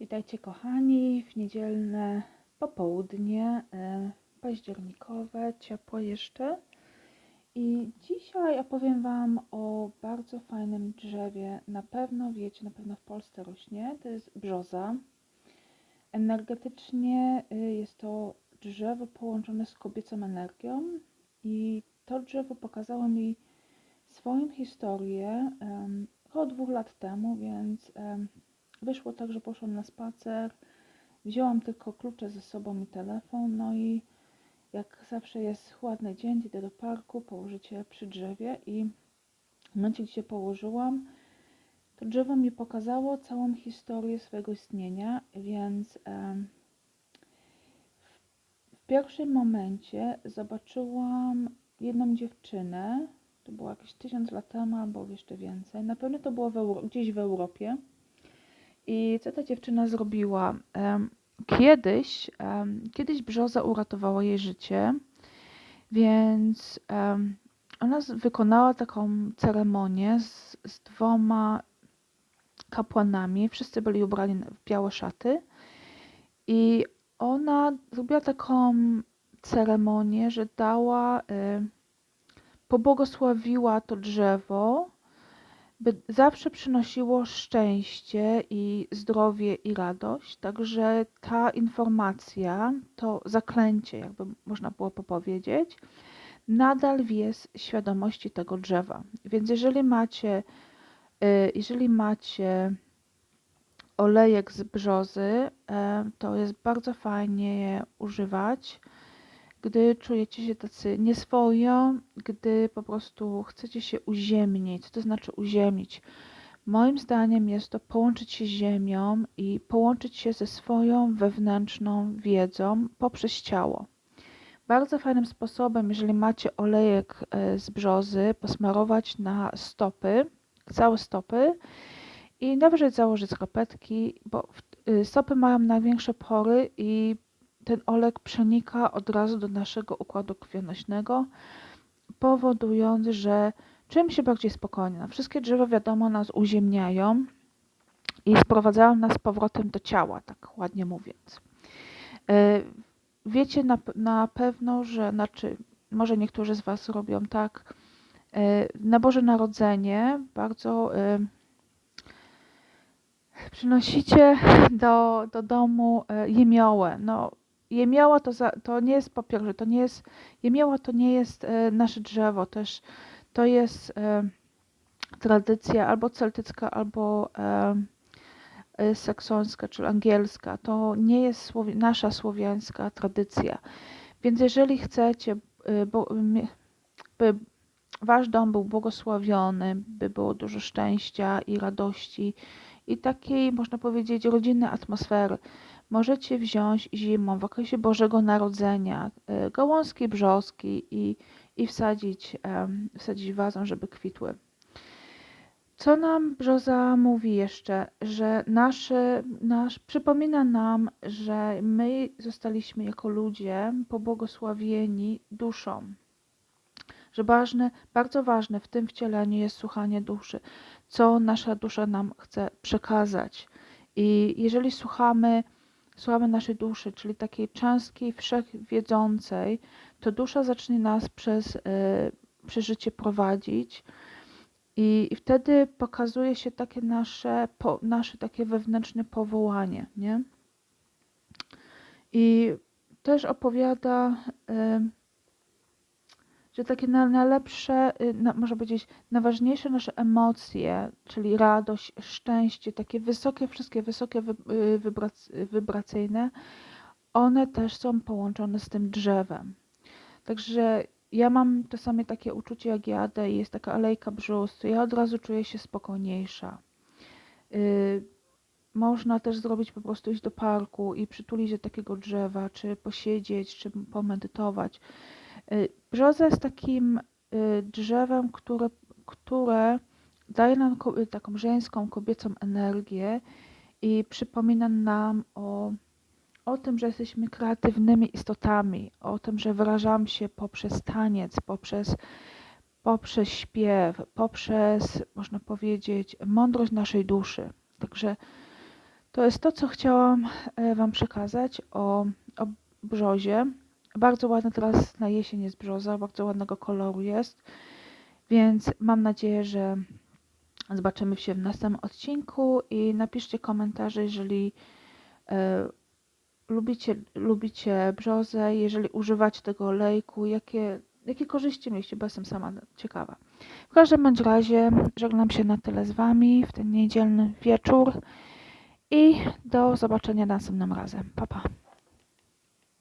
Witajcie kochani w niedzielne popołudnie e, październikowe, ciepłe jeszcze. I dzisiaj opowiem Wam o bardzo fajnym drzewie. Na pewno wiecie, na pewno w Polsce rośnie. To jest brzoza. Energetycznie y, jest to drzewo połączone z kobiecą energią i to drzewo pokazało mi swoją historię około dwóch lat temu, więc Wyszło tak, że poszłam na spacer, wzięłam tylko klucze ze sobą i telefon, no i jak zawsze jest ładny dzień, idę do parku, położyć je przy drzewie i w momencie, gdzie się położyłam, to drzewo mi pokazało całą historię swojego istnienia, więc w pierwszym momencie zobaczyłam jedną dziewczynę, to było jakieś tysiąc lat temu albo jeszcze więcej, na pewno to było w gdzieś w Europie, i co ta dziewczyna zrobiła? Kiedyś, kiedyś brzoza uratowała jej życie, więc ona wykonała taką ceremonię z, z dwoma kapłanami. Wszyscy byli ubrani w białe szaty. I ona zrobiła taką ceremonię, że dała, pobłogosławiła to drzewo by zawsze przynosiło szczęście i zdrowie i radość. Także ta informacja, to zaklęcie, jakby można było powiedzieć, nadal jest świadomości tego drzewa. Więc jeżeli macie, y, jeżeli macie olejek z brzozy, y, to jest bardzo fajnie je używać gdy czujecie się tacy nieswojo, gdy po prostu chcecie się uziemnić. Co to znaczy uziemnić? Moim zdaniem jest to połączyć się z ziemią i połączyć się ze swoją wewnętrzną wiedzą poprzez ciało. Bardzo fajnym sposobem, jeżeli macie olejek e, z brzozy, posmarować na stopy, całe stopy i nawet założyć skarpetki, bo y, stopy mają największe pory i ten olek przenika od razu do naszego układu krwionośnego, powodując, że czujemy się bardziej spokojnie. Wszystkie drzewa, wiadomo, nas uziemniają i sprowadzają nas z powrotem do ciała, tak ładnie mówiąc. E, wiecie na, na pewno, że, znaczy, może niektórzy z Was robią tak, e, na Boże Narodzenie bardzo e, przynosicie do, do domu jemiołę. No, jemioła to, za, to nie jest papierowy, to nie jest, jemioła to nie jest e, nasze drzewo, też to jest e, tradycja albo celtycka, albo e, e saksońska, czyli angielska. To nie jest słowi nasza słowiańska tradycja. Więc jeżeli chcecie, e, bo, by wasz dom był błogosławiony, by było dużo szczęścia i radości i takiej, można powiedzieć, rodzinnej atmosfery, możecie wziąć zimą w okresie Bożego Narodzenia e, gałązki brzoski i, i wsadzić, wsadzić wazą, żeby kwitły. Co nam brzoza mówi jeszcze? Że nasze, nasz, przypomina nam, że my zostaliśmy jako ludzie pobłogosławieni duszą. Że ważne, bardzo ważne w tym wcieleniu jest słuchanie duszy, co nasza dusza nam chce przekazać. I jeżeli słuchamy słuchamy naszej duszy, czyli takiej cząstki wszechwiedzącej, to dusza zacznie nas przez y, przeżycie prowadzić i, wtedy pokazuje się takie nasze, po, nasze takie wewnętrzne powołanie, nie? I też opowiada y, że takie na, najlepsze, y, na, można powiedzieć, najważniejsze nasze emocje, czyli radość, szczęście, takie wysokie, wszystkie wysokie y, wybrac, wibracyjne, one też są połączone z tym drzewem. Także ja mam czasami takie uczucie, jak jadę i jest taka alejka brzus, ja od razu czuję się spokojniejsza. Można też zrobić po prostu iść do parku i przytulić do takiego drzewa, czy posiedzieć, czy pomedytować. Y, brzoza jest takim y, drzewem, które, które daje nam taką żeńską, kobiecą energię i przypomina nam o, o tym, że jesteśmy kreatywnymi istotami, o tym, że wyrażamy się poprzez taniec, poprzez, poprzez śpiew, poprzez, można powiedzieć, mądrość naszej duszy. Także To jest to, co chciałam Wam przekazać o, o brzozie. Bardzo ładna teraz na jesień jest brzoza, bardzo ładnego koloru jest, więc mam nadzieję, że zobaczymy się w następnym odcinku i napiszcie komentarze, jeżeli e, lubicie, lubicie brzozę, jeżeli używacie tego olejku, jakie, jakie korzyści mieliście, bo jestem sama ciekawa. W każdym bądź razie żegnam się na tyle z Wami w ten niedzielny wieczór i do zobaczenia następnym razem. Pa, pa.